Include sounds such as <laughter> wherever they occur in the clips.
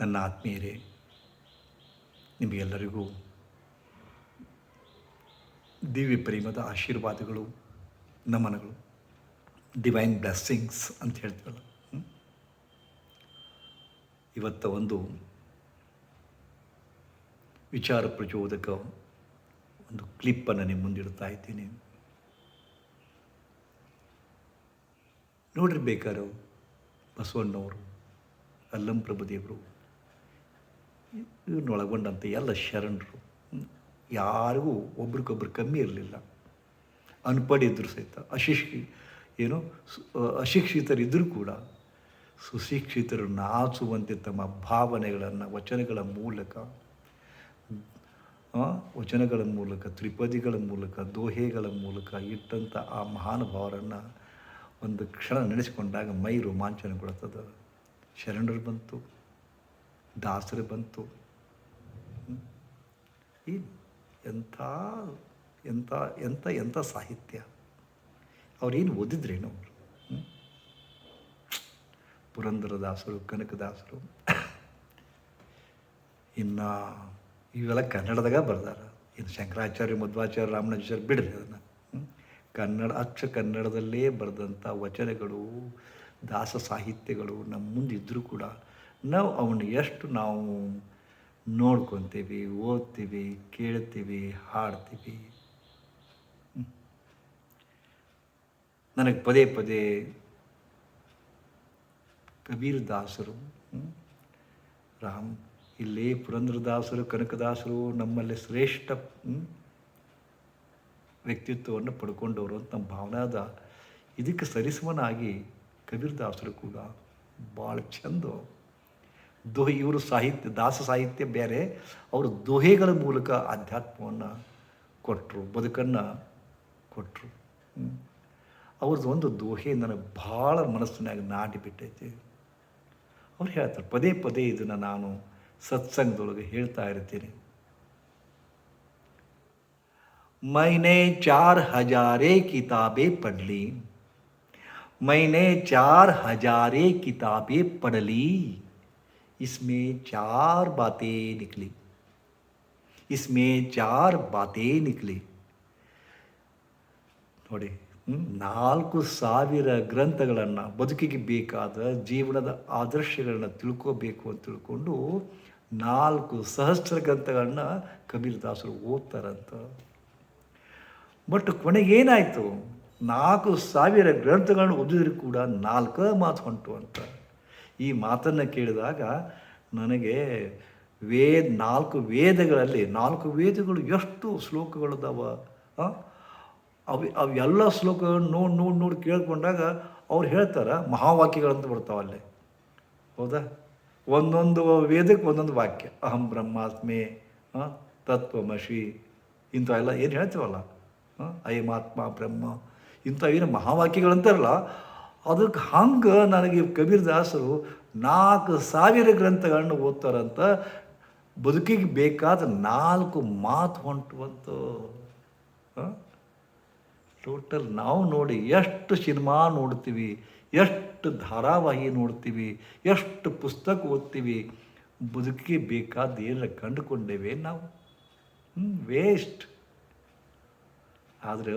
ನನ್ನ ಆತ್ಮೀಯರೇ, ನಿಮಗೆಲ್ಲರಿಗೂ ದಿವ್ಯ ಪ್ರೇಮದ ಆಶೀರ್ವಾದಗಳು, ನಮನಗಳು. ಡಿವೈನ್ ಬ್ಲೆಸ್ಸಿಂಗ್ಸ್ ಅಂತ ಹೇಳ್ತೀವಲ್ಲ ಇವತ್ತ ಒಂದು ವಿಚಾರ ಪ್ರಚೋದಕ ಒಂದು ಕ್ಲಿಪ್ಪನ್ನು ನಿಮ್ಮ ಮುಂದಿಡ್ತಾ ಇದ್ದೀನಿ. ನೋಡಿರ್ಬೇಕಾರು ಬಸವಣ್ಣವರು ಅಲ್ಲಂ ಪ್ರಭುದೇವರು ಇವ್ರನ್ನೊಳಗೊಂಡಂತೆ ಎಲ್ಲ ಶರಣರು. ಯಾರಿಗೂ ಒಬ್ರಿಗೊಬ್ರು ಕಮ್ಮಿ ಇರಲಿಲ್ಲ. ಅನ್ಪಡ್ ಇದ್ದರು ಸಹಿತ. ಅಶಿಕ್ಷಿ, ಏನು ಅಶಿಕ್ಷಿತರಿದ್ದರೂ ಕೂಡ ಸುಶಿಕ್ಷಿತರು ನಾಚುವಂತೆ ತಮ್ಮ ಭಾವನೆಗಳನ್ನು, ವಚನಗಳ ಮೂಲಕ ವಚನಗಳ ಮೂಲಕ, ತ್ರಿಪದಿಗಳ ಮೂಲಕ, ದೋಹೆಗಳ ಮೂಲಕ ಇಟ್ಟಂಥ ಆ ಮಹಾನುಭಾವರನ್ನು ಒಂದು ಕ್ಷಣ ನಡೆಸಿಕೊಂಡಾಗ ಮೈ ರೋಮಾಂಚನಗೊಳ್ತದೆ ಶರಣರು ಬಂತು. ದಾಸರು ಬಂತು. ಈ ಎಂಥ ಎಂಥ ಎಂಥ ಎಂಥ ಸಾಹಿತ್ಯ. ಅವ್ರೇನು ಓದಿದ್ರೇನು ಅವರು? ಪುರಂದರದಾಸರು, ಕನಕದಾಸರು. ಇನ್ನು ಇವೆಲ್ಲ ಕನ್ನಡದಾಗ ಬರ್ದಾರ. ಇನ್ನು ಶಂಕರಾಚಾರ್ಯ, ಮಧ್ವಾಚಾರ್ಯ ರಾಮನಾಚಾರ್ಯ ಬಿಡ್ರಿ ಅದನ್ನು. ಕನ್ನಡ ಅಚ್ಚ ಕನ್ನಡದಲ್ಲೇ ಬರೆದಂಥ ವಚನಗಳು, ದಾಸ ಸಾಹಿತ್ಯಗಳು ನಮ್ಮ ಮುಂದೆ ಇದ್ದರೂ ಕೂಡ ನಾವು ಅವನು ಎಷ್ಟು ನಾವು ನೋಡ್ಕೊತೀವಿ, ಓದ್ತೀವಿ, ಕೇಳ್ತೀವಿ, ಹಾಡ್ತೀವಿ. ನನಗೆ ಪದೇ ಪದೇ ಕಬೀರ್ ದಾಸರು ರಾಮ್, ಇಲ್ಲಿ ಪುರಂದ್ರದಾಸರು, ಕನಕದಾಸರು ನಮ್ಮಲ್ಲಿ ಶ್ರೇಷ್ಠ ವ್ಯಕ್ತಿತ್ವವನ್ನು ಪಡ್ಕೊಂಡವರು ಅಂತ ನಮ್ಮ ಭಾವನಾದ ಇದಕ್ಕೆ ಸರಿಸಮನಾಗಿ ಕಬೀರ್ದಾಸರು ಕೂಡ ಭಾಳ ಚಂದ ದೋಹೆ ಇವರು ಸಾಹಿತ್ಯ, ದಾಸ ಸಾಹಿತ್ಯ ಬೇರೆ. ಅವರು ದೋಹೆಗಳ ಮೂಲಕ ಆಧ್ಯಾತ್ಮವನ್ನು ಕೊಟ್ಟರು ಬದುಕನ್ನು ಕೊಟ್ಟರು ಅವ್ರದ್ದು ಒಂದು ದೋಹೆ ನನಗೆ ಭಾಳ ಮನಸ್ಸಿನಾಗ ನಾಟಿ ಬಿಟ್ಟೈತಿ. ಅವ್ರು ಹೇಳ್ತಾರೆ, ಪದೇ ಪದೇ ಇದನ್ನು ನಾನು ಸತ್ಸಂಗದೊಳಗೆ ಹೇಳ್ತಾ ಇರ್ತೀನಿ. ಮೈನೆ ಚಾರ್ ಹಜಾರೇ ಕಿತಾಬೆ ಪಡ್ಲಿ. ಮೈನೆ ಚಾರ್ ಹಜಾರೇ ಕಿತಾಬೆ ಪಡಲಿ. इसमें चार बातें निकली इसमें चार बातें निकली ನೋಡಿ ಹ್ಮ್, ನಾಲ್ಕು ಸಾವಿರ ಗ್ರಂಥಗಳನ್ನು ಬದುಕಿಗೆ ಬೇಕಾದ ಜೀವನದ ಆದರ್ಶಗಳನ್ನ ತಿಳ್ಕೋಬೇಕು ಅಂತ ತಿಳ್ಕೊಂಡು ನಾಲ್ಕು ಸಹಸ್ರ ಗ್ರಂಥಗಳನ್ನ ಕಬೀರ್ದಾಸರು ಓದ್ತಾರಂತ ಬಟ್ ಕೊನೆಗೇನಾಯಿತು ನಾಲ್ಕು ಸಾವಿರ ಗ್ರಂಥಗಳನ್ನು ಓದಿದ್ರು ಕೂಡ ನಾಲ್ಕು ಮಾತು ಹೊಂಟು ಅಂತ ಈ ಮಾತನ್ನು ಕೇಳಿದಾಗ ನನಗೆ ವೇದ ನಾಲ್ಕು ವೇದಗಳಲ್ಲಿ, ನಾಲ್ಕು ವೇದಗಳು ಎಷ್ಟು ಶ್ಲೋಕಗಳದಾವ, ಆ? ಅವು ಅವೆಲ್ಲ ಶ್ಲೋಕಗಳನ್ನು ನೋಡಿ ನೋಡಿ ನೋಡಿ ಕೇಳ್ಕೊಂಡಾಗ ಅವ್ರು ಹೇಳ್ತಾರೆ, ಮಹಾವಾಕ್ಯಗಳಂತ ಬರ್ತಾವಲ್ಲೇ ಹೌದಾ? ಒಂದೊಂದು ವೇದಕ್ಕೆ ಒಂದೊಂದು ವಾಕ್ಯ. ಅಹಂ ಬ್ರಹ್ಮಾತ್ಮೆ ತತ್ವಮಶಿ ಇಂಥ ಎಲ್ಲ ಏನು ಹೇಳ್ತೀವಲ್ಲ ಅಯಮಾತ್ಮ ಬ್ರಹ್ಮ, ಇಂಥ ಏನು ಮಹಾವಾಕ್ಯಗಳಂತಾರಲ್ಲ ಅದಕ್ಕೆ ಹಂಗೆ ನನಗೆ ಕಬೀರ್ದಾಸರು ನಾಲ್ಕು ಸಾವಿರ ಗ್ರಂಥಗಳನ್ನು ಓದ್ತಾರಂತ ಬದುಕಿಗೆ ಬೇಕಾದ ನಾಲ್ಕು ಮಾತು ಹೊಂಟುವಂತ. ಟೋಟಲ್ ನಾವು ನೋಡಿ ಎಷ್ಟು ಸಿನಿಮಾ ನೋಡ್ತೀವಿ, ಎಷ್ಟು ಧಾರಾವಾಹಿ ನೋಡ್ತೀವಿ, ಎಷ್ಟು ಪುಸ್ತಕ ಓದ್ತೀವಿ, ಬದುಕಿಗೆ ಬೇಕಾದ ಏನಾರ ಕಂಡುಕೊಂಡೇವೆ ನಾವು. ವೇಸ್ಟ್ ಆದರೆ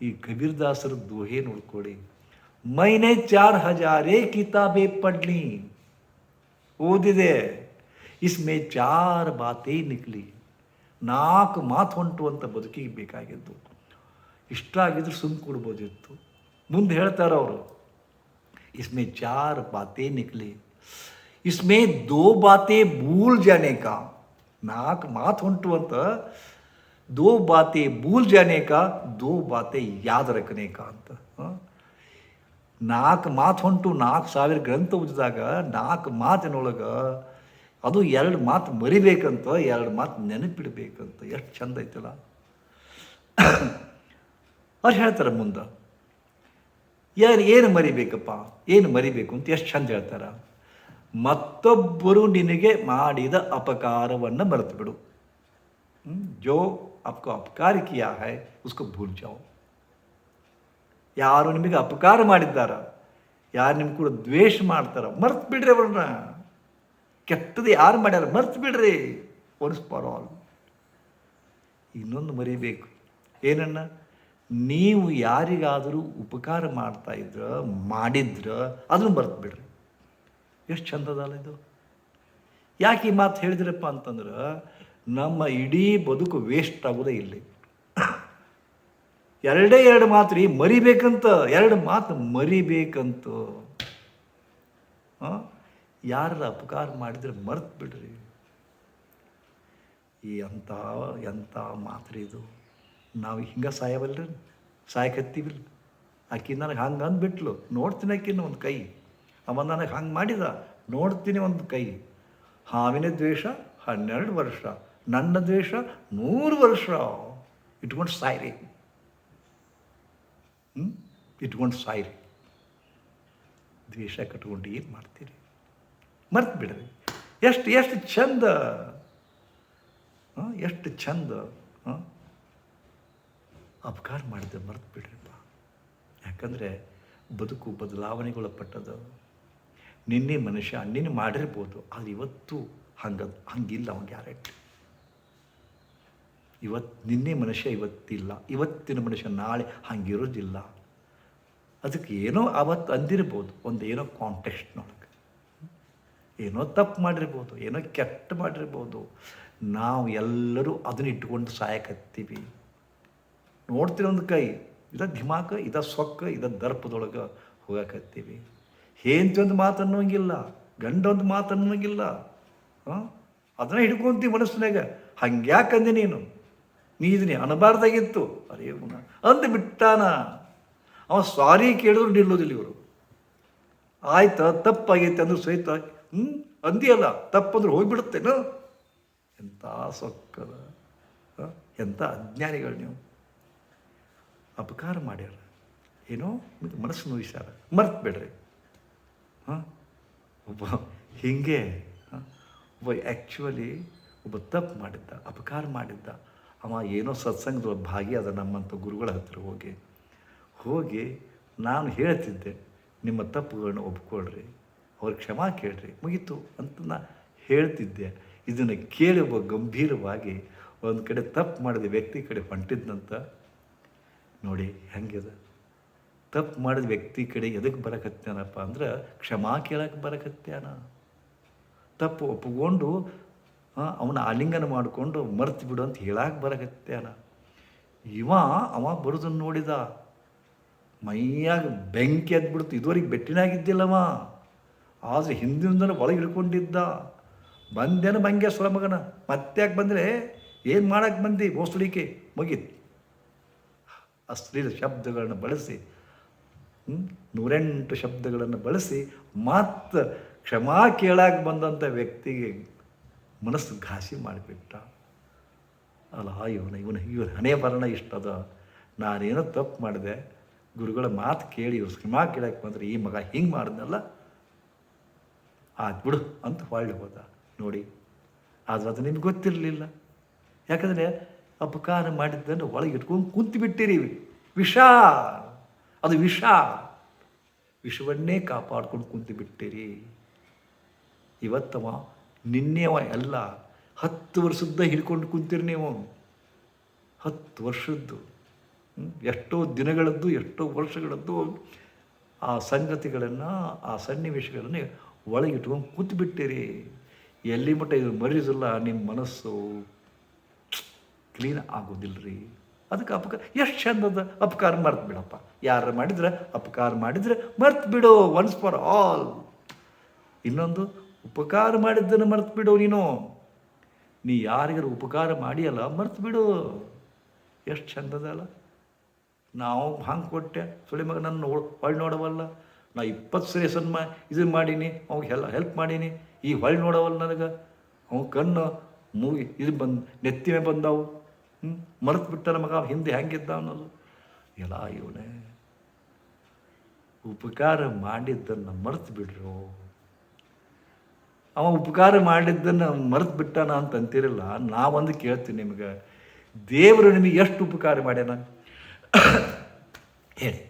ಈ ಕಬೀರ್ದಾಸರ ದೋಹೆ ನೋಡ್ಕೊಳ್ಳಿ ಮೈನೆ ಚಾರ್ ಹಜಾರೇ ಕಿತಾಬೆ ಪಡ್ಲಿ ಓದಿದೆ ಇಸ್ಮೇ ಚಾರ್ ಬಾತೇ ನಿಕ್ಲಿ ನಾಲ್ಕು ಮಾತು ಹೊಂಟು ಅಂತ ಬದುಕಿಗೆ ಬೇಕಾಗಿದ್ದು ಇಷ್ಟ ಆಗಿದ್ರು ಸುಮ್ಮ ಕೊಡ್ಬೋದಿತ್ತು ಮುಂದೆ ಹೇಳ್ತಾರೆ ಅವರು इसमें चार बातें निकली इसमें दो बातें भूल जाने का नाक मात ಹೊಂಟು ಅಂತ दो बातें भूल जाने का दो बातें याद रखने का ಅಂತ ಹ? ನಾಲ್ಕು ಮಾತು ಹೊಂಟು, ನಾಲ್ಕು ಸಾವಿರ ಗ್ರಂಥ ಉಜ್ಜಿದಾಗ ನಾಲ್ಕು ಮಾತಿನೊಳಗೆ ಅದು ಎರಡು ಮಾತು ಮರಿಬೇಕಂತ, ಎರಡು ಮಾತು ನೆನಪಿಡಬೇಕಂತ. ಎಷ್ಟು ಚಂದ ಐತಲ್ಲ. ಅವ್ರು ಹೇಳ್ತಾರೆ ಮುಂದೆ ಯಾರು ಏನು ಮರಿಬೇಕಪ್ಪ? ಏನು ಮರಿಬೇಕು ಅಂತ ಎಷ್ಟು ಚಂದ ಹೇಳ್ತಾರೆ. ಮತ್ತೊಬ್ಬರು ನಿನಗೆ ಮಾಡಿದ ಅಪಕಾರವನ್ನು ಮರೆತು ಬಿಡು. ಜೋ, ಅಪ್ಕೋ ಅಪಕಾರ ಕಿಯಾ ಹೈ ಉಸ್ಕೋ ಭೂಲ್ ಜಾವು ಯಾರು ನಿಮಗೆ ಅಪಕಾರ ಮಾಡಿದ್ದಾರ, ಯಾರು ನಿಮ್ಮ ಕೂಡ ದ್ವೇಷ ಮಾಡ್ತಾರ ಮರ್ತು ಬಿಡ್ರಿ ಅವ್ರನ್ನ. ಕೆಟ್ಟದ್ದು ಯಾರು ಮಾಡ್ಯಾರ ಮರ್ತು ಬಿಡ್ರಿ ಒನ್ಸ್ ಫಾರ್ ಆಲ್ ಇನ್ನೊಂದು ಮರಿಬೇಕು. ಏನನ್ನ? ನೀವು ಯಾರಿಗಾದರೂ ಉಪಕಾರ ಮಾಡ್ತಾ ಇದ್ರ, ಮಾಡಿದ್ರ ಅದನ್ನು ಮರ್ತು ಬಿಡ್ರಿ ಎಷ್ಟು ಚಂದದಲ್ಲ ಇದು. ಯಾಕೆ ಈ ಮಾತು ಹೇಳಿದ್ರಪ್ಪ ಅಂತಂದ್ರೆ, ನಮ್ಮ ಇಡೀ ಬದುಕು ವೇಸ್ಟ್ ಆಗೋದೇ ಇಲ್ಲಿ. ಎರಡೇ ಎರಡು ಮಾತು ರೀ ಮರಿಬೇಕಂತ, ಎರಡು ಮಾತು ಮರಿಬೇಕಂತ. ಯಾರ ಅಪಕಾರ ಮಾಡಿದ್ರೆ ಮರ್ತು ಬಿಡ್ರಿ. ಈ ಎಂಥ ಎಂಥ ಮಾತ್ರ ಇದು. ನಾವು ಹಿಂಗೆ ಸಾಯವಲ್ರಿ ಸಾಯಕತ್ತೀವಿಲ್ಲ ಆಕಿ ನನಗೆ ಹಂಗೆ ಅಂದ್ಬಿಟ್ಲು. ನೋಡ್ತೀನಿ ಆಕಿನ ಒಂದು ಕೈ. ಅವ ನನಗೆ ಹಂಗೆ ಮಾಡಿದ. ನೋಡ್ತೀನಿ ಒಂದು ಕೈ. ಹಾವಿನ ದ್ವೇಷ ಹನ್ನೆರಡು ವರ್ಷ. ನನ್ನ ದ್ವೇಷ ನೂರು ವರ್ಷ. ಇಟ್ಕೊಂಡು ಸಾಯ್ರಿ. ಇಟ್ಕೊಂಡು ಸಾಯಿರಿ ದ್ವೇಷ ಕಟ್ಕೊಂಡು ಏನು ಮಾಡ್ತೀರಿ? ಮರ್ತು ಬಿಡ್ರಿ ಎಷ್ಟು ಎಷ್ಟು ಚಂದ ಎಷ್ಟು ಚಂದ ಅಪಕಾರ ಮಾಡಿದ್ರೆ ಮರ್ತು ಬಿಡ್ರಿಪ್ಪ ಯಾಕಂದರೆ ಬದುಕು ಬದಲಾವಣೆಗೊಳಪಟ್ಟದ ನಿನ್ನೆ ಮನುಷ್ಯ, ನಿನ್ನೆ ಮಾಡಿರ್ಬೋದು, ಆದರೆ ಇವತ್ತು ಹಂಗದು ಹಂಗಿಲ್ಲ ಅವ್ನು ಗ್ಯಾರಂಟಿ ಇವತ್ತು ನಿನ್ನೆ ಮನುಷ್ಯ ಇವತ್ತಿಲ್ಲ, ಇವತ್ತಿನ ಮನುಷ್ಯ ನಾಳೆ ಹಂಗಿರೋದಿಲ್ಲ ಅದಕ್ಕೆ ಏನೋ ಅವತ್ತು ಅಂದಿರ್ಬೋದು ಒಂದು ಏನೋ ಕಾಂಟೆಕ್ಸ್ಟ್ನೊಳಗೆ ಏನೋ ತಪ್ಪು ಮಾಡಿರ್ಬೋದು, ಏನೋ ಕೆಟ್ಟ ಮಾಡಿರ್ಬೋದು. ನಾವು ಎಲ್ಲರೂ ಅದನ್ನ ಇಟ್ಕೊಂಡು ಸಾಯಕತ್ತೀವಿ. ನೋಡ್ತೀವಿ ಒಂದು ಕೈ, ಇದ ಧಿಮಾಕ ಇದ ಸೊಕ್ಕ, ಇದ ದರ್ಪದೊಳಗೆ ಹೋಗಕತ್ತೀವಿ. ಹೇಂತಿ ಒಂದು ಮಾತು ಗಂಡ ಒಂದು ಮಾತು ಹಾಂ? ಅದನ್ನ ಹಿಡ್ಕೊಂತೀವಿ ಮನಸ್ಸಿನಾಗ. ಹಂಗ್ಯಾಕಂದೆ ನೀನು? ನೀ ಅನಬಾರ್ದಾಗಿತ್ತು ಅರೇ ಗುಣ. ಅಂದು ಬಿಟ್ಟಾನ. ಅವ ಸಾರಿ ಕೇಳಿದ್ರು ನಿಲ್ಲೋದಿಲ್ಲ ಇವರು. ಆಯ್ತಾ, ತಪ್ಪಾಗೈತೆ ಅಂದ್ರೆ ಸಹಿತ ಹ್ಞೂ ಅಂದಿಯಲ್ಲ, ತಪ್ಪಂದ್ರೆ ಹೋಗ್ಬಿಡುತ್ತೇನು ಎಂಥ ಸೊಕ್ಕದ? ಎಂಥ ಅಜ್ಞಾನಿಗಳು ನೀವು. ಅಪಕಾರ ಮಾಡ್ಯಾರ. ಏನೋ ಮನಸ್ಸು ನೋಯಿಸ್ಯಾರ ಮರ್ತು ಬಿಡ್ರಿ ಹಾಂ? ಒಬ್ಬ ಹಿಂಗೆ? ಒಬ್ಬ ಆ್ಯಕ್ಚುಲಿ ಒಬ್ಬ ತಪ್ಪು ಮಾಡಿದ್ದ, ಅಪಕಾರ ಮಾಡಿದ್ದ. ಅವ ಏನೋ ಭಾಗಿ ಅದ ನಮ್ಮಂಥ ಗುರುಗಳ ಹತ್ತಿರ ಹೋಗಿ ಹೋಗಿ ನಾನು ಹೇಳ್ತಿದ್ದೆ, ನಿಮ್ಮ ತಪ್ಪುಗಳನ್ನ ಒಪ್ಕೊಳ್ರಿ, ಅವ್ರ ಕ್ಷಮಾ ಕೇಳ್ರಿ, ಮುಗೀತು ಅಂತ ನಾ ಹೇಳ್ತಿದ್ದೆ. ಇದನ್ನು ಕೇಳುವ ಗಂಭೀರವಾಗಿ ಒಂದು ಕಡೆ ತಪ್ಪು ಮಾಡಿದ ವ್ಯಕ್ತಿ ಕಡೆ ಹೊಂಟಿದ್ನಂತ, ನೋಡಿ ಹೆಂಗಿದೆ. ತಪ್ಪು ಮಾಡಿದ ವ್ಯಕ್ತಿ ಕಡೆ ಎದಕ್ಕೆ ಬರಕತ್ತೇನಪ್ಪ ಅಂದ್ರೆ ಕ್ಷಮಾ ಕೇಳಕ್ಕೆ ಬರಕತ್ತೇನ ತಪ್ಪು ಒಪ್ಪಿಕೊಂಡು ಅವನ ಆಲಿಂಗನ ಮಾಡಿಕೊಂಡು ಮರ್ತು ಬಿಡು ಅಂತ ಹೇಳಕ್ಕೆ ಬರಕತ್ಯಾನ ಇವ, ಅವ ಬರೋದನ್ನು ನೋಡಿದ. ಮೈಯಾಗ ಬೆಂಕಿ ಎದ್ಬಿಡ್ತು ಇದುವರೆಗೆ ಬೆಟ್ಟಿನಾಗಿದ್ದಿಲ್ಲವ. ಆದರೆ ಹಿಂದಿನಿಂದ ಒಳಗೆ ಹಿಡ್ಕೊಂಡಿದ್ದ ಬಂದೇನು ಬಂಗೆ ಸ್ವರ ಮಗನ. ಮತ್ತೆ ಯಾಕೆ ಬಂದರೆ? ಏನು ಮಾಡಕ್ಕೆ ಬಂದಿ? ಮೋಸಡಿಕೆ. ಮುಗೀತು. ಅಶ್ಲೀಲ ಶಬ್ದಗಳನ್ನು ಬಳಸಿ? ನೂರೆಂಟು ಶಬ್ದಗಳನ್ನು ಬಳಸಿ ಮತ್ತು ಕ್ಷಮಾ ಕೇಳಾಗಿ ಬಂದಂಥ ವ್ಯಕ್ತಿಗೆ ಮನಸ್ಸು ಘಾಸಿ ಮಾಡಿಬಿಟ್ಟ. ಅಲ್ಲ ಇವನ ಇವನು ಇವನು ಹಣೆ ಬರಣ ಇಷ್ಟದ. ನಾನೇನೋ ತಪ್ಪು ಮಾಡಿದೆ. ಗುರುಗಳ ಮಾತು ಕೇಳಿ, ಇವ್ರು ಕ್ಷಮಾ ಕೇಳಕ್ಕೆ ಬಂದರೆ ಈ ಮಗ ಹಿಂಗೆ ಮಾಡಿದ್ನಲ್ಲ? ಆಯ್ತು ಬಿಡು ಅಂತ ಹೊಳ್ಳಿ ಹೋದ. ನೋಡಿ, ಆದರೆ ಅದು ನಿಮ್ಗೆ ಗೊತ್ತಿರಲಿಲ್ಲ. ಯಾಕಂದರೆ ಅಪಕಾರ ಮಾಡಿದ್ದನ್ನು ಒಳಗೆ ಇಟ್ಕೊಂಡು ಕುಂತು ಬಿಟ್ಟಿರಿ ವಿಷ ಅದು ವಿಷ ವಿಷವನ್ನೇ ಕಾಪಾಡ್ಕೊಂಡು ಕುಂತು ಬಿಟ್ಟಿರಿ ಇವತ್ತವ ನಿನ್ನೆವ ಎಲ್ಲ ಹತ್ತು ವರ್ಷದ್ದ ಹಿಡ್ಕೊಂಡು ಕುಂತೀರಿ ನೀವು. ಹತ್ತು ವರ್ಷದ್ದು? ಎಷ್ಟೋ ದಿನಗಳದ್ದು, ಎಷ್ಟೋ ವರ್ಷಗಳದ್ದು ಆ ಸಂಗತಿಗಳನ್ನು, ಆ ಸನ್ನಿವೇಶಗಳನ್ನು ಒಳಗಿಟ್ಕೊಂಡು ಕೂತ್ಬಿಟ್ಟಿರಿ. ಕೂತು ಬಿಟ್ಟಿರಿ ಎಲ್ಲಿ ಮಟ್ಟ ಇದು ಮರೀಸಲ್ಲ ನಿಮ್ಮ ಮನಸ್ಸು ಕ್ಲೀನ್ ಆಗೋದಿಲ್ಲ ರೀ ಅದಕ್ಕೆ ಅಪಕಾರ ಎಷ್ಟು ಚಂದದ ಅಪಕಾರ ಮರ್ತು ಬಿಡಪ್ಪ. ಯಾರು ಮಾಡಿದ್ರೆ ಅಪಕಾರ ಮಾಡಿದರೆ ಮರ್ತು ಬಿಡು ಒನ್ಸ್ ಫಾರ್ ಆಲ್ ಇನ್ನೊಂದು ಉಪಕಾರ ಮಾಡಿದ್ದನ್ನು ಮರ್ತು ಬಿಡು ನೀನು. ನೀ ಯಾರಿಗಾರು ಉಪಕಾರ ಮಾಡಿಯಲ್ಲ ಮರ್ತು ಬಿಡು ಎಷ್ಟು ಚಂದದಲ್ಲ ನಾವು ಹಂಗೆ ಕೊಟ್ಟೆ ಸುಳಿ ಮಗ ನನ್ನ ನೋ ಹೊಳ್ಳಿ ನೋಡವಲ್ಲ. ನಾ ಇಪ್ಪತ್ತು ಸರಿ ಸನ್ಮ ಇದನ್ನು ಮಾಡೀನಿ, ಅವ್ಗೆ ಎಲ್ಲ ಹೆಲ್ಪ್ ಮಾಡೀನಿ. ಈ ಹೊಳ್ಳಿ ನೋಡವಲ್ಲ ನನಗೆ. ಅವ ಕಣ್ಣು ಮೂಗಿ, ಇದು ಬಂದು, ನೆತ್ತಿಮೆ ಬಂದವು. ಹ್ಞೂ ಮರೆತು ಬಿಟ್ಟನ ಮಗ ಹಿಂದೆ ಹೆಂಗಿದ್ದ ಅನ್ನೋದು. ಎಲ್ಲ ಇವನೇ. ಉಪಕಾರ ಮಾಡಿದ್ದನ್ನು ಮರೆತು ಬಿಡ್ರು ಅವ ಉಪಕಾರ ಮಾಡಿದ್ದನ್ನು ಮರೆತು ಬಿಟ್ಟಾನ ಅಂತ ಅಂತೀರಲ್ಲ ನಾವೊಂದು ಕೇಳ್ತೀನಿ ನಿಮಗೆ. ದೇವರು ನಿಮಗೆ ಎಷ್ಟು ಉಪಕಾರ ಮಾಡ್ಯಾನ? ಹೇಳಿ.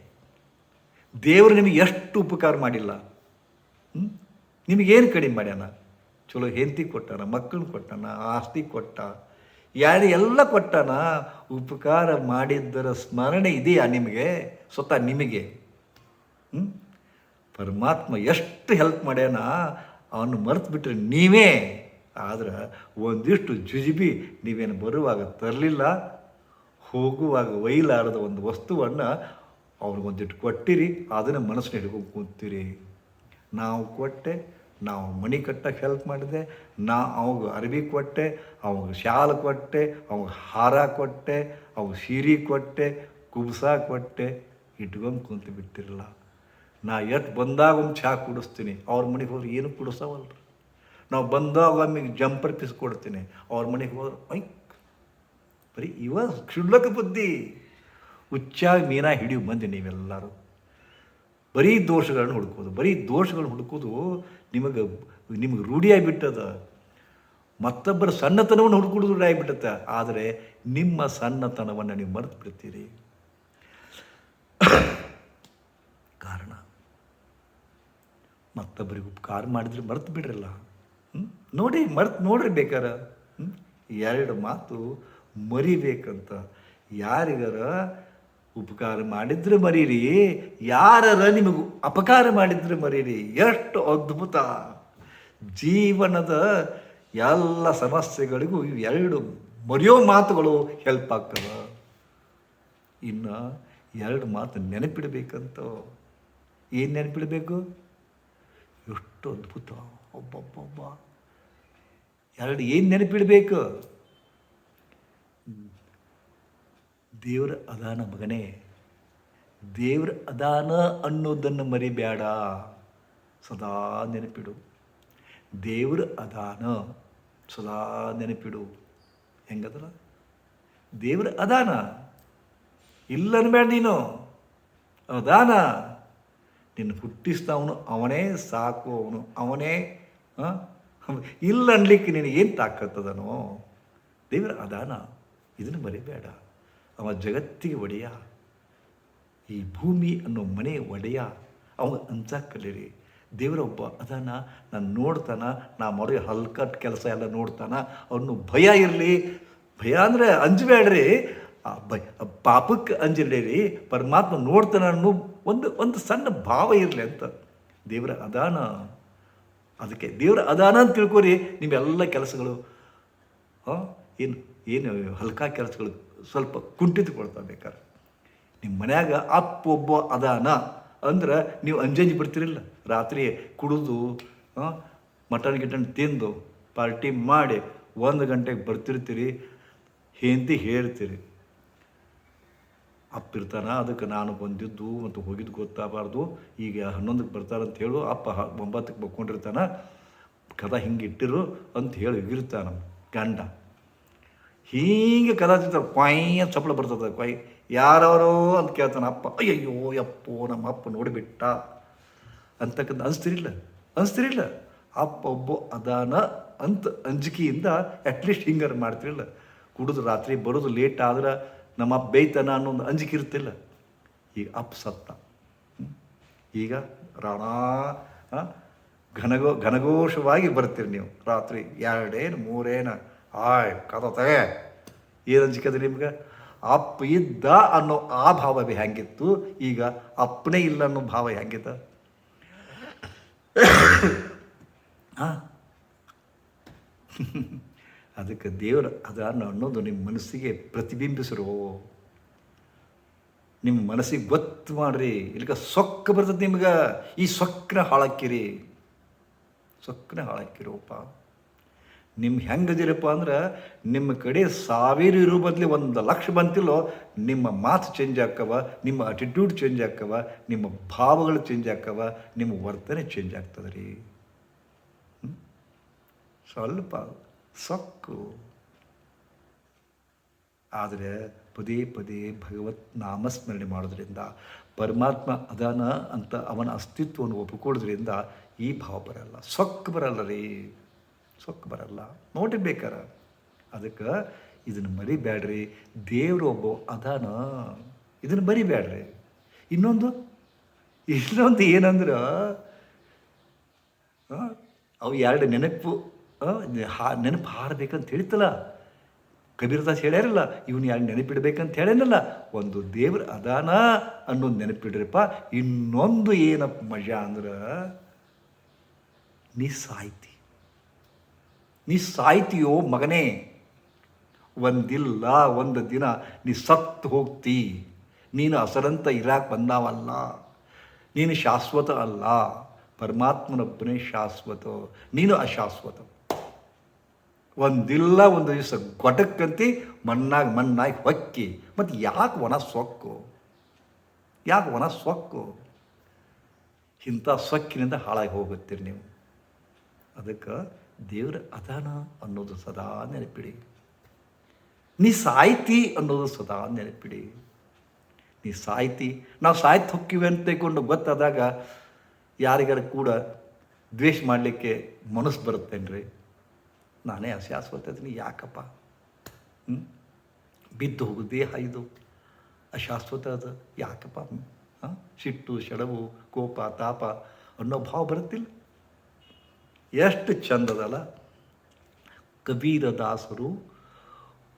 ದೇವರು ನಿಮಗೆ ಎಷ್ಟು ಉಪಕಾರ ಮಾಡಿಲ್ಲ? ನಿಮಗೇನು ಕಡಿಮೆ ಮಾಡ್ಯಾನ? ಚಲೋ ಹೆಂಡತಿ ಕೊಟ್ಟಾನ, ಮಕ್ಕಳನ್ನ ಕೊಟ್ಟಾನ, ಆಸ್ತಿ ಕೊಟ್ಟ ಯಾರು ಎಲ್ಲ ಕೊಟ್ಟಾನ, ಉಪಕಾರ ಮಾಡಿದ್ದರ ಸ್ಮರಣೆ ಇದೆಯಾ ನಿಮಗೆ? ಸ್ವತಃ ನಿಮಗೆ. ಹ್ಞೂ ಪರಮಾತ್ಮ ಎಷ್ಟು ಹೆಲ್ಪ್ ಮಾಡ್ಯಾನ? ಅವನು ಮರೆತು ಬಿಟ್ಟರೆ ನೀವೇ. ಆದ್ರೆ ಒಂದಿಷ್ಟು ಜುಜುಬಿ ನೀವೇನು ಬರುವಾಗ ತರಲಿಲ್ಲ? ಹೋಗುವಾಗ ಒಯ್ಲಾರದ ಒಂದು ವಸ್ತುವನ್ನು ಅವ್ರಿಗೊಂದಿಟ್ಟು ಕೊಟ್ಟಿರಿ, ಅದನ್ನು ಮನಸ್ಸಿನ ಹಿಡ್ಕೊಂಡು ಕೂತೀರಿ. ನಾವು ಕೊಟ್ಟೆ, ನಾವು ಮಣಿ ಕಟ್ಟಕ್ಕೆ ಹೆಲ್ಪ್ ಮಾಡಿದೆ, ನಾ ಅವಾಗ ಅರಬಿ ಕೊಟ್ಟೆ, ಅವಾಗ ಶಾಲು ಕೊಟ್ಟೆ, ಅವಾಗ ಹಾರ ಕೊಟ್ಟೆ, ಅವಾಗ ಸೀರೆ ಕೊಟ್ಟೆ, ಕುಬ್ಸ ಕೊಟ್ಟೆ, ಇಟ್ಕೊಂಡು ಕುಂತು ಬಿಟ್ಟಿರಲ್ಲ ನಾ ಎತ್ತು ಬಂದಾಗ ಒಂದು ಚಹಾ ಕುಡಿಸ್ತೀನಿ. ಅವ್ರ ಮನೆಗೆ ಹೋದ್ರೆ ಏನು ಕುಡಿಸವಲ್ರಿ? ನಾವು ಬಂದಾಗ ಒಮ್ಮೆಗೆ ಜಂಪರ್ ಪೀಸ್ ಕೊಡ್ತೀನಿ ಅವ್ರ ಮನೆಗೆ ಹೋದ್ರೆ ಐ ಬರೀ ಇವ ಕ್ಷುಲ್ಲಕ ಬುದ್ಧಿ. ಹುಚ್ಚಾಗಿ ಮೀನಾ ಹಿಡಿಯು ಮಂದಿ ನೀವೆಲ್ಲರೂ. ಬರೀ ದೋಷಗಳನ್ನು ಹುಡುಕೋದು, ಬರೀ ದೋಷಗಳನ್ನು ಹುಡುಕೋದು ನಿಮಗೆ ನಿಮಗೆ ರೂಢಿಯಾಗಿಬಿಟ್ಟದ ಮತ್ತೊಬ್ಬರ ಸಣ್ಣತನವನ್ನು ಹುಡುಕೋದು ರೂಢಿಯಾಗಿಬಿಟ್ಟದ ಆದರೆ ನಿಮ್ಮ ಸಣ್ಣತನವನ್ನು ನೀವು ಮರೆತು ಬಿಡ್ತೀರಿ ಕಾರಣ? ಮತ್ತೊಬ್ಬರಿಗೆ ಉಪಕಾರ ಮಾಡಿದ್ರೆ ಮರ್ತು ಬಿಡ್ರಲ್ಲ? ನೋಡಿ, ಮರ್ತು ನೋಡ್ರಿ ಬೇಕಾರ? ಎರಡು ಮಾತು ಮರಿಬೇಕಂತ. ಯಾರಿಗಾರ ಉಪಕಾರ ಮಾಡಿದ್ರೆ ಮರೀರಿ, ಯಾರರ ನಿಮಗೆ ಅಪಕಾರ ಮಾಡಿದ್ರೆ ಮರೀರಿ, ಎಷ್ಟು ಅದ್ಭುತ. ಜೀವನದ ಎಲ್ಲ ಸಮಸ್ಯೆಗಳಿಗೂ ಎರಡು ಮರೆಯೋ ಮಾತುಗಳು ಹೆಲ್ಪ್ ಆಗ್ತವೆ ಇನ್ನು ಎರಡು ಮಾತು ನೆನಪಿಡಬೇಕಂತ. ಏನು ನೆನಪಿಡಬೇಕು? ಎಷ್ಟು ಅದ್ಭುತ. ಒಬ್ಬೊಬ್ಬೊಬ್ಬ ಎರಡು ಏನು ನೆನಪಿಡಬೇಕು? ದೇವ್ರ ಅದಾನ ಮಗನೇ. ದೇವ್ರ ಅದಾನ ಅನ್ನೋದನ್ನು ಮರಿಬೇಡ. ಸದಾ ನೆನಪಿಡು. ದೇವ್ರ ಅದಾನ ಸದಾ ನೆನಪಿಡು. ಹೆಂಗದಲ್ಲ? ದೇವ್ರ ಅದಾನ. ಇಲ್ಲ ಅನ್ಬೇಡ ನೀನು. ಅದಾನ. ನಿನ್ನ ಹುಟ್ಟಿಸ್ದವನು ಅವನೇ ಸಾಕು ಅವನು, ಅವನೇ? ಇಲ್ಲ ಅನ್ಲಿಕ್ಕೆ ನಿನಗೆ ಏನು ತಾಕತ್ತದನೋ ದೇವರ ಅದಾನ. ಇದನ್ನು ಮರಿಬೇಡ. ಅವ ಜಗತ್ತಿಗೆ ಒಡೆಯ. ಈ ಭೂಮಿ ಅನ್ನೋ ಮನೆ ಒಡೆಯ. ಅವ ಅಂಚ ಕಲೀರಿ ದೇವರ ಒಬ್ಬ ಅದಾನ. ನಾನು ನೋಡ್ತಾನ. ನಾ ಮಾಡೋ ಹಲ್ಕಟ್ ಕೆಲಸ ಎಲ್ಲ ನೋಡ್ತಾನ. ಅವನು ಭಯ ಇರಲಿ. ಭಯ ಅಂದರೆ ಅಂಜಬೇಡ್ರಿ. ಭಯ ಪಾಪಕ್ಕೆ ಅಂಜಬೇಡ್ರಿ. ಪರಮಾತ್ಮ ನೋಡ್ತಾನ ಅನ್ನೋ ಒಂದು ಒಂದು ಸಣ್ಣ ಭಾವ ಇರಲಿ ಅಂತ. ದೇವರ ಅದಾನ. ಅದಕ್ಕೆ ದೇವರ ಅದಾನ ಅಂತ ತಿಳ್ಕೊರಿ, ನಿಮ್ಮೆಲ್ಲ ಕೆಲಸಗಳು ಏನು ಏನು ಹಲ್ಕ ಕೆಲಸಗಳು ಸ್ವಲ್ಪ ಕುಂಠಿತಗೊಳ್ತಾ ಬೇಕಾದ್ರೆ ನಿಮ್ಮ ಮನ್ಯಾಗ ಅಪ್ಪ, ಒಬ್ಬ ಅದಾನ ಅಂದ್ರೆ ನೀವು ಅಂಜಂಜಿ ಬಿಡ್ತಿರಲಿಲ್ಲ ರಾತ್ರಿ ಕುಡಿದು ಮಟನ್ ಗಿಟನ್ ತಿಂದು, ಪಾರ್ಟಿ ಮಾಡಿ ಒಂದು ಗಂಟೆಗೆ ಬರ್ತಿರ್ತೀರಿ, ಹೆಂಡತಿ ಹೇಳ್ತೀರಿ. ಅಪ್ಪ ಇರ್ತಾನ, ಅದಕ್ಕೆ ನಾನು ಬಂದಿದ್ದು ಮತ್ತು ಹೋಗಿದ್ದು ಗೊತ್ತಾಗಬಾರ್ದು. ಈಗ ಹನ್ನೊಂದಕ್ಕೆ ಬರ್ತಾರಂತ ಹೇಳು, ಅಪ್ಪ ಒಂಬತ್ತಕ್ಕೆ ಬಕ್ಕೊಂಡಿರ್ತಾನ ಕದ ಹಿಂಗೆ ಇಟ್ಟಿರು ಅಂತ ಹೇಳಿ ಇಗಿರ್ತಾನ ಗಂಡ. ಹೀಗೆ ಕದ ತಿಂತಾರೆ ಕ್ವಾಯ್ ಅಂತ ಚಪ್ಪಳ ಬರ್ತದೆ, ಕ್ವಾಯಿ. ಯಾರವರು ಅಂತ ಕೇಳ್ತಾನೆ, ಅಪ್ಪ, ಅಯ್ಯಯ್ಯೋ ಅಪ್ಪೋ ನಮ್ಮ ಅಪ್ಪ ನೋಡಿಬಿಟ್ಟ. ಅಂತಕ್ಕಂಥ ಅನಿಸ್ತಿರಿಲ್ಲ ಅನಿಸ್ತಿರಿಲ್ಲ ಅಪ್ಪ ಒಬ್ಬ ಅದಾನ ಅಂತ ಅಂಜಿಕೆಯಿಂದ ಅಟ್ಲೀಸ್ಟ್ ಹಿಂಗಾರು ಮಾಡ್ತಿರಲಿಲ್ಲ ಕುಡಿದು ರಾತ್ರಿ ಬರೋದು ಲೇಟ್ ಆದ್ರೆ ನಮ್ಮ ಅಪ್ಪ ಬೇಯ್ತಾನ ಅನ್ನೋ ಒಂದು ಅಂಜಿಕೆ ಇರ್ತಿಲ್ಲ ಈಗ ಅಪ್ ಸತ್ತ. ಈಗ ರಾಣ ಘನಗೋ ಘನಘೋಷವಾಗಿ ಬರ್ತೀರಿ ನೀವು. ರಾತ್ರಿ ಎರಡೇನು, ಮೂರೇನು, ಆಯ್ ಕದತೆ ಏನು ಏನು ಅಂಜಿಕದ ನಿಮ್ಗೆ? ಅಪ್ಪ ಇದ್ದ ಅನ್ನೋ ಆ ಭಾವ ಬಿ ಹೆಂಗಿತ್ತು ಈಗ ಅಪ್ಪನೇ ಇಲ್ಲ ಅನ್ನೋ ಭಾವ ಹೆಂಗಿತ್ತ <coughs> ಆ? ಅದಕ್ಕೆ ದೇವರ ಅದನ್ನು ಅನ್ನೋದು ನಿಮ್ಮ ಮನಸ್ಸಿಗೆ ಪ್ರತಿಬಿಂಬಿಸಿರೋ. ನಿಮ್ಮ ಮನಸ್ಸಿಗೆ ಗೊತ್ತು ಮಾಡ್ರಿ. ಇಲ್ಲಿಗ ಸೊಕ್ಕ ಬರ್ತದೆ ನಿಮ್ಗೆ. ಈ ಸೊಕ್ಕನ ಹಾಳಾಕಿರಿ ಸೊಕ್ಕನ ಹಾಳಾಕಿರೋಪ್ಪ ನಿಮ್ಮ ಹೆಂಗದಿರಪ್ಪ ಅಂದ್ರೆ, ನಿಮ್ಮ ಕಡೆ ಸಾವಿರ ಇರೋ ಬದಲು ಒಂದು ಲಕ್ಷ ಬಂತಿಲ್ಲೋ, ನಿಮ್ಮ ಮಾತು ಚೇಂಜ್ ಆಕ್ಕವ ನಿಮ್ಮ ಅಟಿಟ್ಯೂಡ್ ಚೇಂಜ್ ಆಕ್ಕವ ನಿಮ್ಮ ಭಾವಗಳು ಚೇಂಜ್ ಆಕ್ಕವ ನಿಮ್ಮ ವರ್ತನೆ ಚೇಂಜ್ ಆಗ್ತದೆ ರೀ? ಸ್ವಲ್ಪ ಸೊಕ್ಕು. ಆದರೆ ಪದೇ ಪದೇ ಭಗವತ್ ನಾಮಸ್ಮರಣೆ ಮಾಡೋದ್ರಿಂದ, ಪರಮಾತ್ಮ ಅದಾನ ಅಂತ ಅವನ ಅಸ್ತಿತ್ವವನ್ನು ಒಪ್ಪಿಕೊಳ್ಳೋದ್ರಿಂದ ಈ ಭಾವ ಬರಲ್ಲ. ಸೊಕ್ಕು ಬರಲ್ಲ ರೀ. ಸೊಕ್ಕು ಬರಲ್ಲ. ನೋಡಿ ಬೇಕಾರ? ಅದಕ್ಕೆ ಇದನ್ನು ಮರಿಬೇಡ್ರಿ ದೇವರು ಒಬ್ಬ ಅದಾನ. ಇದನ್ನು ಮರಿಬೇಡ್ರಿ ಇನ್ನೊಂದು? ಇನ್ನೊಂದು ಏನಂದ್ರೆ ಅವು ಎರಡು ನೆನಪು. ಹಾ, ನೆನಪು ಹಾರಬೇಕಂತ ಹೇಳ್ತಲ್ಲ ಕಬೀರದಾಸ್ ಹೇಳ್ಯಾರಲ್ಲ, ಇವನು ಯಾರು ನೆನಪಿಡ್ಬೇಕಂತ ಹೇಳೇನಲ್ಲ ಒಂದು ದೇವ್ರ ಅದಾನ ಅನ್ನೋದು ನೆನಪಿಡ್ರಪ್ಪ. ಇನ್ನೊಂದು ಏನಪ್ಪ ಮಜಾ ಅಂದ್ರೆ, ನೀ ಸಾಯ್ತಿ. ನೀ ಸಾಯ್ತೀಯೋ ಮಗನೇ. ಒಂದಿಲ್ಲ, ಒಂದು ದಿನ ನೀ ಸತ್ತು ಹೋಗ್ತಿ. ನೀನು ಅಸರಂತ ಇರಾಕ್ ಬಂದಾವಲ್ಲ. ನೀನು ಶಾಶ್ವತ ಅಲ್ಲ. ಪರಮಾತ್ಮನೊಬ್ಬನೇ ಶಾಶ್ವತ. ನೀನು ಅಶಾಶ್ವತ. ಒಂದಿಲ್ಲ ಒಂದು ದಿವಸ ಗೊಟಕ್ಕಂತಿ ಮಣ್ಣಾಗಿ ಮಣ್ಣಾಗಿ ಹೊಕ್ಕಿ. ಮತ್ತು ಯಾಕೆ ಒಣ ಸೊಕ್ಕು? ಯಾಕೆ ಒಣ ಸೊಕ್ಕು? ಇಂಥ ಸೊಕ್ಕಿನಿಂದ ಹಾಳಾಗಿ ಹೋಗುತ್ತೀರಿ ನೀವು. ಅದಕ್ಕೆ ದೇವರ ಅದಾನ ಅನ್ನೋದು ಸದಾ ನೆನಪಿಡಿ. ನೀ ಸಾಯ್ತಿ ಅನ್ನೋದು ಸದಾ ನೆನಪಿಡಿ. ನೀ ಸಾಯ್ತಿ. ನಾವು ಸಾಯ್ತು ಹೊಕ್ಕಿವಿ ಅಂತ ತಗೊಂಡು ಗೊತ್ತಾದಾಗ ಯಾರಿಗಾರು ಕೂಡ ದ್ವೇಷ ಮಾಡಲಿಕ್ಕೆ ಮನಸ್ಸು ಬರುತ್ತೇನ್ರಿ? ನಾನೇ ಅಶಾಶ್ವತ ಅದೀನಿ ಯಾಕಪ್ಪ ಹ್ಮ್? ಬಿದ್ದು ಹೋಗು ದೇಹ ಇದು ಅಶಾಶ್ವತ ಅದು ಯಾಕಪ್ಪ ಹಾಂ ಸಿಟ್ಟು ಸೆಡವು ಕೋಪ ತಾಪ ಅನ್ನೋ ಭಾವ ಬರುತ್ತಿಲ್ಲ ಎಷ್ಟು ಚಂದದಲ್ಲ ಕಬೀರ ದಾಸರು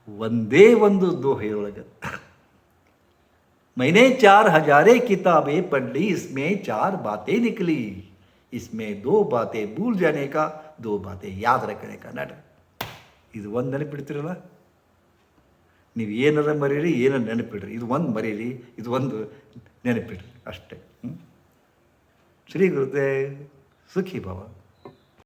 ಒಂದೇ ಒಂದು ದೋಹೆಯೊಳಗೆ मैंने चार हजारे किताबें पढ़ ली इसमें चार बातें निकली इसमें दो बातें भूल जाने का ದೋ ಮಾತೆ, ಯಾವ್ದರ ಕಡೆ ಕರ್ನಾಟಕ? ಇದು ಒಂದು ನೆನಪಿಡ್ತಿರಲ್ಲ ನೀವು ಏನಾರ ಮರೀರಿ ಏನಾರ ನೆನಪಿಡ್ರಿ ಇದು ಒಂದು ಮರೀರಿ ಇದು ಒಂದು ನೆನಪಿಡ್ರಿ ಅಷ್ಟೇ. ಶ್ರೀ ಗುರುದೇ ಸುಖಿ ಭವ.